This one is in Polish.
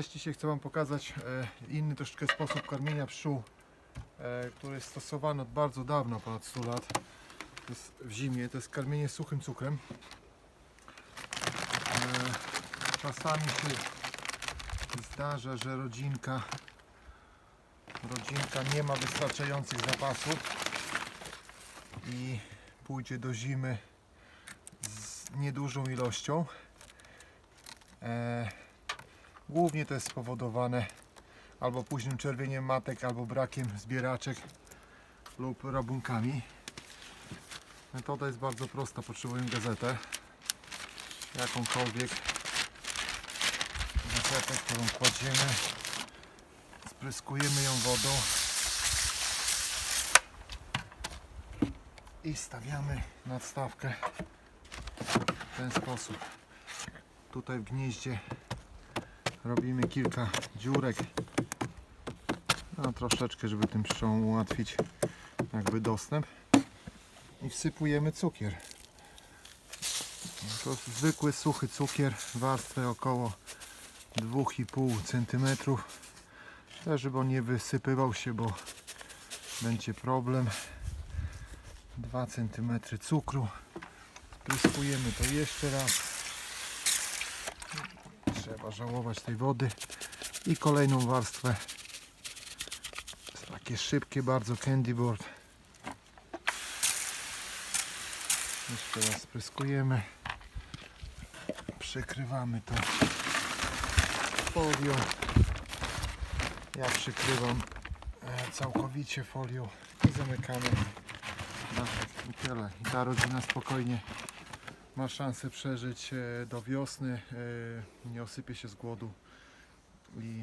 Cześć, dzisiaj chcę Wam pokazać e, inny troszeczkę sposób karmienia pszczół, e, który jest stosowany od bardzo dawna, ponad 100 lat. Jest w zimie, to jest karmienie suchym cukrem. E, czasami się zdarza, że rodzinka, rodzinka nie ma wystarczających zapasów i pójdzie do zimy z niedużą ilością. Głównie to jest spowodowane albo późnym czerwieniem matek, albo brakiem zbieraczek lub rabunkami. Metoda jest bardzo prosta, potrzebujemy gazetę. Jakąkolwiek gazetę, którą kładziemy. Spryskujemy ją wodą i stawiamy nadstawkę w ten sposób. Tutaj w gnieździe robimy kilka dziurek. No troszeczkę żeby tym pszczołom ułatwić jakby dostęp. I wsypujemy cukier. To zwykły suchy cukier warstwę około 2,5 cm też żeby on nie wysypywał się bo będzie problem. 2 cm cukru. Spryskujemy to jeszcze raz Trzeba żałować tej wody. I kolejną warstwę. Takie szybkie bardzo candy board. Jeszcze raz spryskujemy. Przykrywamy to folią. Ja przykrywam e, całkowicie folią i zamykamy i tyle. I ta rodzina spokojnie ma szansę przeżyć e, do wiosny, e, nie osypie się z głodu i